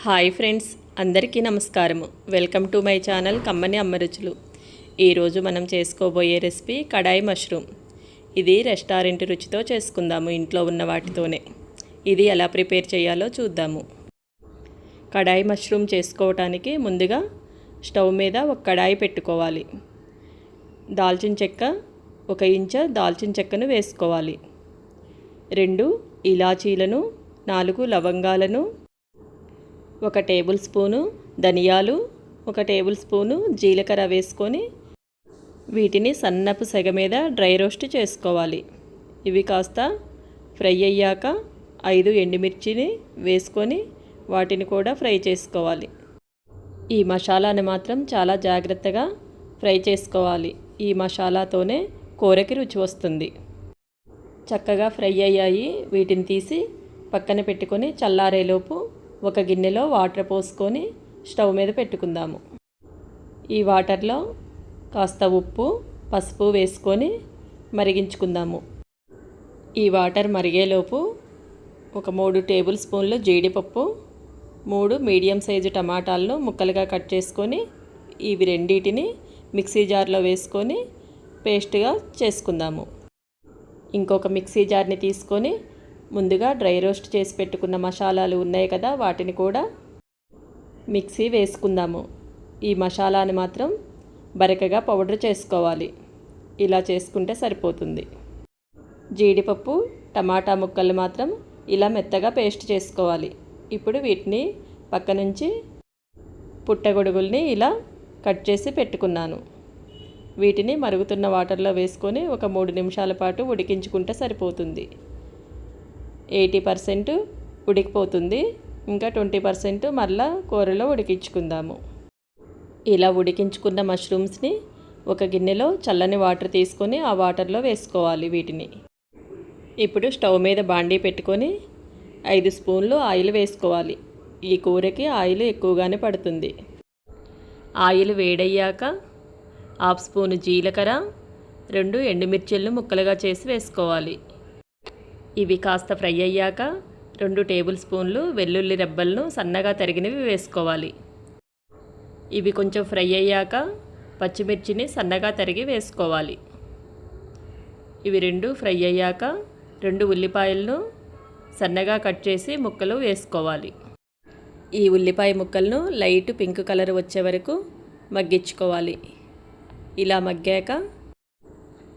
Hi friends అందరికీ నమస్కారము. Welcome to my channel కమ్మని అమ్మరుచులు ఈరోజు మనం చేసుకోబోయే రెసిపీ కడాయి మష్రూమ్. ఇది రెస్టారెంట్ రుచితో చేసుకుందాము ఇంట్లో ఉన్న వాటితోనే. ఇది ఎలా ప్రిపేర్ చేయాలో చూద్దాము. కడాయి మష్రూమ్ చేసుకోవటానికి ముందుగా స్టవ్ మీద ఒక కడాయి పెట్టుకోవాలి. దాల్చిన చెక్క ఒక ఇంచ దాల్చిన చెక్కను వేసుకోవాలి. రెండు ఇలాచీలను నాలుగు లవంగాలను ఒక టేబుల్ స్పూను ధనియాలు ఒక టేబుల్ స్పూను జీలకర్ర వేసుకొని వీటిని సన్నపు సెగ మీద డ్రై రోస్ట్ చేసుకోవాలి. ఇవి కాస్త ఫ్రై అయ్యాక ఐదు ఎండుమిర్చిని వేసుకొని వాటిని కూడా ఫ్రై చేసుకోవాలి. ఈ మసాలాని మాత్రం చాలా జాగ్రత్తగా ఫ్రై చేసుకోవాలి. ఈ మసాలాతోనే కూరకి రుచి వస్తుంది. చక్కగా ఫ్రై అయ్యాయి. వీటిని తీసి పక్కన పెట్టుకొని చల్లారేలోపు ఒక గిన్నెలో వాటర్ పోసుకొని స్టవ్ మీద పెట్టుకుందాము. ఈ వాటర్లో కాస్త ఉప్పు పసుపు వేసుకొని మరిగించుకుందాము. ఈ వాటర్ మరిగేలోపు ఒక మూడు టేబుల్ స్పూన్లు జీడిపప్పు మూడు మీడియం సైజు టమాటాలను ముక్కలుగా కట్ చేసుకొని ఇవి రెండింటిని మిక్సీ జార్లో వేసుకొని పేస్ట్గా చేసుకుందాము. ఇంకొక మిక్సీ జార్ని తీసుకొని ముందుగా డ్రై రోస్ట్ చేసి పెట్టుకున్న మసాలాలు ఉన్నాయి కదా వాటిని కూడా మిక్సీ వేసుకుందాము. ఈ మసాలాని మాత్రం బరకగా పౌడర్ చేసుకోవాలి. ఇలా చేసుకుంటే సరిపోతుంది. జీడిపప్పు టమాటా ముక్కలు మాత్రం ఇలా మెత్తగా పేస్ట్ చేసుకోవాలి. ఇప్పుడు వీటిని పక్క నుంచి పుట్టగొడుగుల్ని ఇలా కట్ చేసి పెట్టుకున్నాను. వీటిని మరుగుతున్న వాటర్లో వేసుకొని ఒక మూడు నిమిషాల పాటు ఉడికించుకుంటే సరిపోతుంది. ఎయిటీ పర్సెంట్ ఉడికిపోతుంది. ఇంకా ట్వంటీ పర్సెంట్ మళ్ళా కూరలో ఉడికించుకుందాము. ఇలా ఉడికించుకున్న మష్రూమ్స్ని ఒక గిన్నెలో చల్లని వాటర్ తీసుకొని ఆ వాటర్లో వేసుకోవాలి వీటిని. ఇప్పుడు స్టవ్ మీద బాండీ పెట్టుకొని ఐదు స్పూన్లు ఆయిల్ వేసుకోవాలి. ఈ కూరకి ఆయిల్ ఎక్కువగానే పడుతుంది. ఆయిల్ వేడయ్యాక హాఫ్ స్పూన్ జీలకర్ర రెండు ఎండుమిర్చిలను ముక్కలుగా చేసి వేసుకోవాలి. ఇవి కాస్త ఫ్రై అయ్యాక రెండు టేబుల్ స్పూన్లు వెల్లుల్లి రెబ్బలను సన్నగా తరిగినవి వేసుకోవాలి. ఇవి కొంచెం ఫ్రై అయ్యాక పచ్చిమిర్చిని సన్నగా తరిగి వేసుకోవాలి. ఇవి రెండు ఫ్రై అయ్యాక రెండు ఉల్లిపాయలను సన్నగా కట్ చేసి ముక్కలు వేసుకోవాలి. ఈ ఉల్లిపాయ ముక్కలను లైట్ పింక్ కలర్ వచ్చే వరకు మగ్గించుకోవాలి. ఇలా మగ్గాక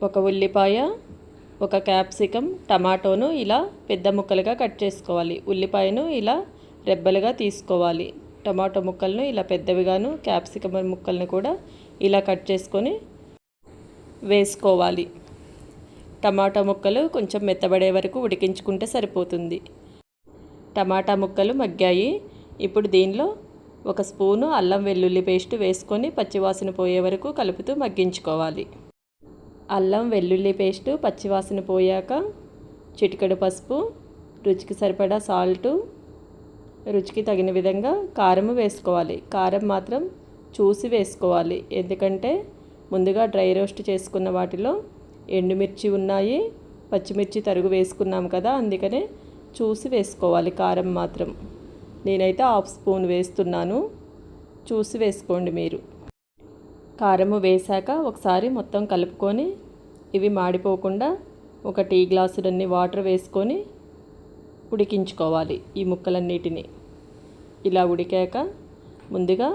ఒక ఉల్లిపాయ ఒక క్యాప్సికం టమాటోను ఇలా పెద్ద ముక్కలుగా కట్ చేసుకోవాలి. ఉల్లిపాయను ఇలా రెబ్బలుగా తీసుకోవాలి. టమాటో ముక్కలను ఇలా పెద్దవిగాను క్యాప్సికం ముక్కలను కూడా ఇలా కట్ చేసుకొని వేసుకోవాలి. టమాటా ముక్కలు కొంచెం మెత్తబడే వరకు ఉడికించుకుంటే సరిపోతుంది. టమాటా ముక్కలు మగ్గాయి. ఇప్పుడు దీనిలో ఒక స్పూను అల్లం వెల్లుల్లి పేస్ట్ వేసుకొని పచ్చివాసన పోయే వరకు కలుపుతూ మగ్గించుకోవాలి. అల్లం వెల్లుల్లి పేస్టు పచ్చివాసన పోయాక చిటికెడు పసుపు రుచికి సరిపడా సాల్టు రుచికి తగిన విధంగా కారం వేసుకోవాలి. కారం మాత్రం చూసి వేసుకోవాలి. ఎందుకంటే ముందుగా డ్రై రోస్ట్ చేసుకున్న వాటిలో ఎండుమిర్చి ఉన్నాయి పచ్చిమిర్చి తరుగు వేసుకున్నాం కదా అందుకనే చూసి వేసుకోవాలి కారం మాత్రం. నేనైతే హాఫ్ స్పూన్ వేస్తున్నాను. చూసి వేసుకోండి మీరు. కారము వేశాక ఒకసారి మొత్తం కలుపుకొని ఇవి మాడిపోకుండా ఒక టీ గ్లాసులన్నీ వాటర్ వేసుకొని ఉడికించుకోవాలి ఈ ముక్కలన్నిటిని. ఇలా ఉడికాక ముందుగా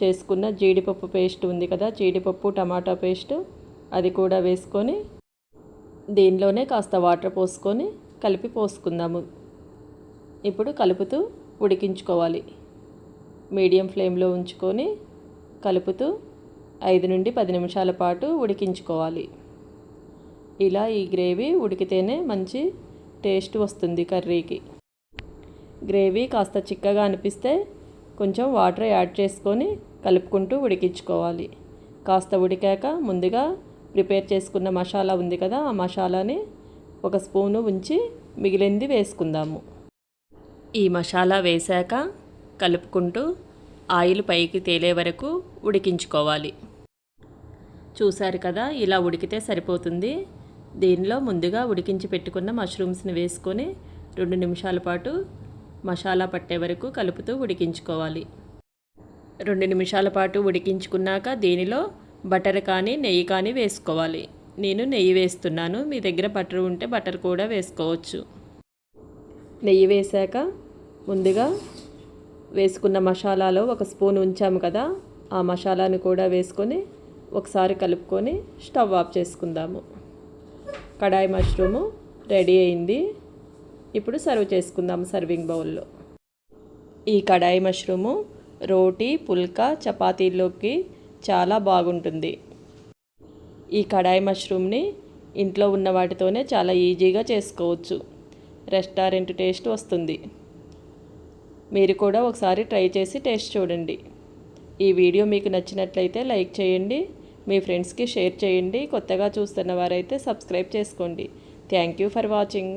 చేసుకున్న జీడిపప్పు పేస్ట్ ఉంది కదా జీడిపప్పు టమాటా పేస్ట్ అది కూడా వేసుకొని దీనిలోనే కాస్త వాటర్ పోసుకొని కలిపి పోసుకుందాము. ఇప్పుడు కలుపుతూ ఉడికించుకోవాలి. మీడియం ఫ్లేమ్లో ఉంచుకొని కలుపుతూ ఐదు నుండి పది నిమిషాల పాటు ఉడికించుకోవాలి. ఇలా ఈ గ్రేవీ ఉడికితేనే మంచి టేస్ట్ వస్తుంది కర్రీకి. గ్రేవీ కాస్త చిక్కగా అనిపిస్తే కొంచెం వాటర్ యాడ్ చేసుకొని కలుపుకుంటూ ఉడికించుకోవాలి. కాస్త ఉడికాక ముందుగా ప్రిపేర్ చేసుకున్న మసాలా ఉంది కదా ఆ మసాలాని ఒక స్పూను ఉంచి మిగిలింది వేసుకుందాము. ఈ మసాలా వేశాక కలుపుకుంటూ ఆయిల్ పైకి తేలే వరకు ఉడికించుకోవాలి. చూశారు కదా ఇలా ఉడికితే సరిపోతుంది. దీనిలో ముందుగా ఉడికించి పెట్టుకున్న మష్రూమ్స్ని వేసుకొని రెండు నిమిషాల పాటు మసాలా పట్టే వరకు కలుపుతూ ఉడికించుకోవాలి. రెండు నిమిషాల పాటు ఉడికించుకున్నాక దీనిలో బటర్ కానీ నెయ్యి కానీ వేసుకోవాలి. నేను నెయ్యి వేస్తున్నాను. మీ దగ్గర బటర్ ఉంటే బటర్ కూడా వేసుకోవచ్చు. నెయ్యి వేశాక ముందుగా వేసుకున్న మసాలాలో ఒక స్పూన్ ఉంచాము కదా ఆ మసాలాను కూడా వేసుకొని ఒకసారి కలుపుకొని స్టవ్ ఆఫ్ చేసుకుందాము. కడాయి మష్రూము రెడీ అయింది. ఇప్పుడు సర్వ్ చేసుకుందాము సర్వింగ్ బౌల్లో. ఈ కడాయి మష్రూము రోటీ పుల్కా చపాతీల్లోకి చాలా బాగుంటుంది. ఈ కడాయి మష్రూమ్ని ఇంట్లో ఉన్న వాటితోనే చాలా ఈజీగా చేసుకోవచ్చు. రెస్టారెంట్ టేస్ట్ వస్తుంది. మీరు కూడా ఒకసారి ట్రై చేసి టేస్ట్ చూడండి. ఈ వీడియో మీకు నచ్చినట్లయితే లైక్ చేయండి. మీ ఫ్రెండ్స్కి షేర్ చేయండి. కొత్తగా చూస్తున్న వారైతే సబ్స్క్రైబ్ చేసుకోండి. Thank you for watching.